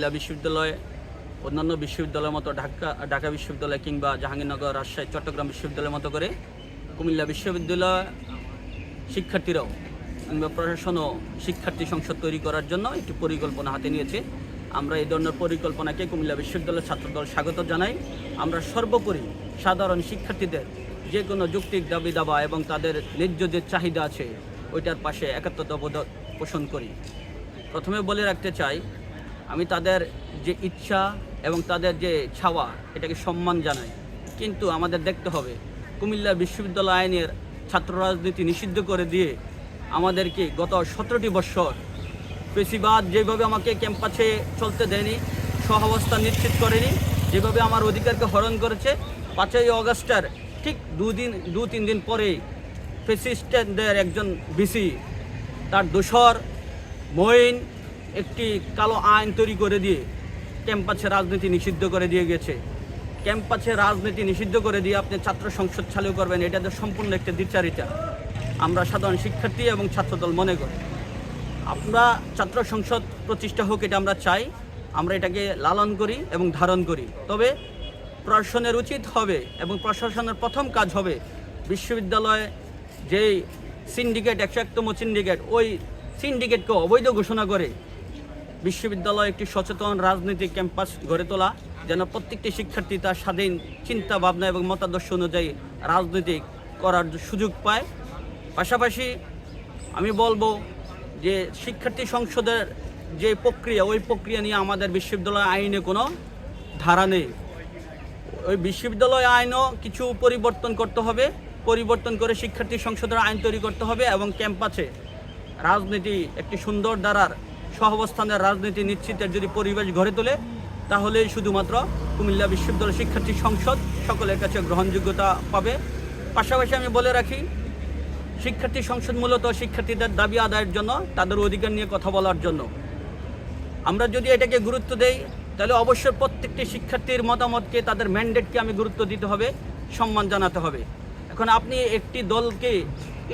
কুমিল্লা বিশ্ববিদ্যালয়, অন্যান্য বিশ্ববিদ্যালয়ের মতো ঢাকা ঢাকা বিশ্ববিদ্যালয় কিংবা জাহাঙ্গীরনগর, রাজশাহী, চট্টগ্রাম বিশ্ববিদ্যালয়ের মতো করে কুমিল্লা বিশ্ববিদ্যালয় শিক্ষার্থীরাও কিংবা প্রশাসন শিক্ষার্থী সংসদ তৈরি করার জন্য একটি পরিকল্পনা হাতে নিয়েছে। আমরা এই ধরনের পরিকল্পনাকে কুমিল্লা বিশ্ববিদ্যালয় ছাত্রদল স্বাগত জানাই। আমরা সর্বোপরি সাধারণ শিক্ষার্থীদের যে কোনো যৌক্তিক দাবি, দাবা এবং তাদের ন্যায্য যে চাহিদা আছে, ওইটার পাশে একাত্মতাবোধ পোষণ করি। প্রথমে বলে রাখতে চাই আমি তাদের যে ইচ্ছা এবং তাদের যে ছাওয়া, এটাকে সম্মান জানাই। কিন্তু আমাদের দেখতে হবে, কুমিল্লা বিশ্ববিদ্যালয় আইনের ছাত্র রাজনীতি নিষিদ্ধ করে দিয়ে আমাদেরকে গত সতেরোটি বৎসর পেশিবাদ যেভাবে আমাকে ক্যাম্পাসে চলতে দেয়নি সহাবস্থান নিশ্চিত করেনি, যেভাবে আমার অধিকারকে হরণ করেছে, পাঁচই অগস্টের ঠিক দুদিন দু তিন দিন পরেই ফেসিস্টদের একজন বিসি তার দোসর মইন একটি কালো আইন তৈরি করে দিয়ে ক্যাম্পাসে রাজনীতি নিষিদ্ধ করে দিয়ে গেছে। ক্যাম্পাসে রাজনীতি নিষিদ্ধ করে দিয়ে আপনি ছাত্র সংসদ চালু করবেন, এটা তো সম্পূর্ণ একটা দ্বিচারিতা। আমরা সাধারণ শিক্ষার্থী এবং ছাত্রদল মনে করি। আমরা ছাত্র সংসদ প্রতিষ্ঠা হোক এটা আমরা চাই, আমরা এটাকে লালন করি এবং ধারণ করি। তবে প্রশাসনের উচিত হবে এবং প্রশাসনের প্রথম কাজ হবে বিশ্ববিদ্যালয়ে যেই সিন্ডিকেট একশো একতম সিন্ডিকেট ওই সিন্ডিকেটকে অবৈধ ঘোষণা করে বিশ্ববিদ্যালয়ে একটি সচেতন রাজনৈতিক ক্যাম্পাস গড়ে তোলা, যেন প্রত্যেকটি শিক্ষার্থী তার স্বাধীন চিন্তা ভাবনা এবং মতাদর্শ অনুযায়ী রাজনীতি করার সুযোগ পায়। পাশাপাশি আমি বলব যে শিক্ষার্থী সংসদের যে প্রক্রিয়া, ওই প্রক্রিয়া নিয়ে আমাদের বিশ্ববিদ্যালয় আইনে কোনো ধারা নেই। ওই বিশ্ববিদ্যালয় আইনও কিছু পরিবর্তন করতে হবে, পরিবর্তন করে শিক্ষার্থী সংসদের আইন তৈরি করতে হবে এবং ক্যাম্পাসে রাজনীতি একটি সুন্দর দ্বারার সহাবস্থানের রাজনীতি নিশ্চিতের যদি পরিবেশ গড়ে তোলে, তাহলেই শুধুমাত্র কুমিল্লা বিশ্ববিদ্যালয় শিক্ষার্থী সংসদ সকলের কাছে গ্রহণযোগ্যতা পাবে। পাশাপাশি আমি বলে রাখি, শিক্ষার্থী সংসদ মূলত শিক্ষার্থীদের দাবি আদায়ের জন্য, তাদের অধিকার নিয়ে কথা বলার জন্য। আমরা যদি এটাকে গুরুত্ব দেই, তাহলে অবশ্যই প্রত্যেকটি শিক্ষার্থীর মতামতকে, তাদের ম্যান্ডেটকে আমি গুরুত্ব দিতে হবে, সম্মান জানাতে হবে। এখন আপনি একটি দলকে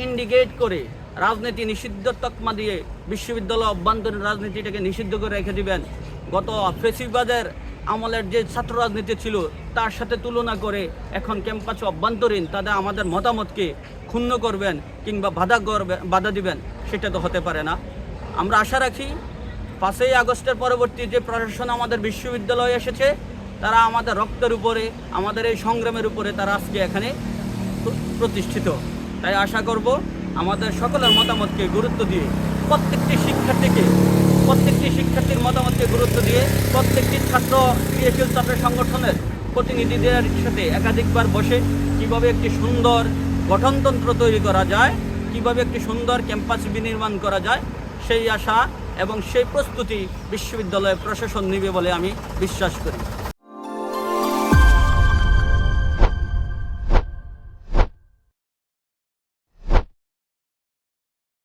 ইন্ডিকেট করে রাজনীতি নিষিদ্ধ তকমা দিয়ে বিশ্ববিদ্যালয় অভ্যন্তরীণ রাজনীতিটাকে নিষিদ্ধ করে রেখে দিবেন। গত ফেসিবাদের আমলের যে ছাত্র রাজনীতি ছিল, তার সাথে তুলনা করে এখন ক্যাম্পাসে অভ্যন্তরীণ তাদের আমাদের মতামতকে ক্ষুণ্ণ করবেন কিংবা বাধা করবেন বাধা দিবেন, সেটা তো হতে পারে না। আমরা আশা রাখি পাঁচই আগস্টের পরবর্তী যে প্রশাসন আমাদের বিশ্ববিদ্যালয়ে এসেছে, তারা আমাদের রক্তের উপরে, আমাদের এই সংগ্রামের উপরে তারা আজকে এখানে প্রতিষ্ঠিত। তাই আশা করব আমাদের সকলের মতামতকে গুরুত্ব দিয়ে প্রত্যেকটি শিক্ষার্থীকে, প্রত্যেকটি শিক্ষার্থীর মতামতকে গুরুত্ব দিয়ে প্রত্যেকটি ছাত্র ক্রিয়াশীল ছাত্র সংগঠনের প্রতিনিধিদের সাথে একাধিকবার বসে কীভাবে একটি সুন্দর গঠনতন্ত্র তৈরি করা যায়, কীভাবে একটি সুন্দর ক্যাম্পাস বিনির্মাণ করা যায়, সেই আশা এবং সেই প্রস্তুতি বিশ্ববিদ্যালয় প্রশাসন নেবে বলে আমি বিশ্বাস করি।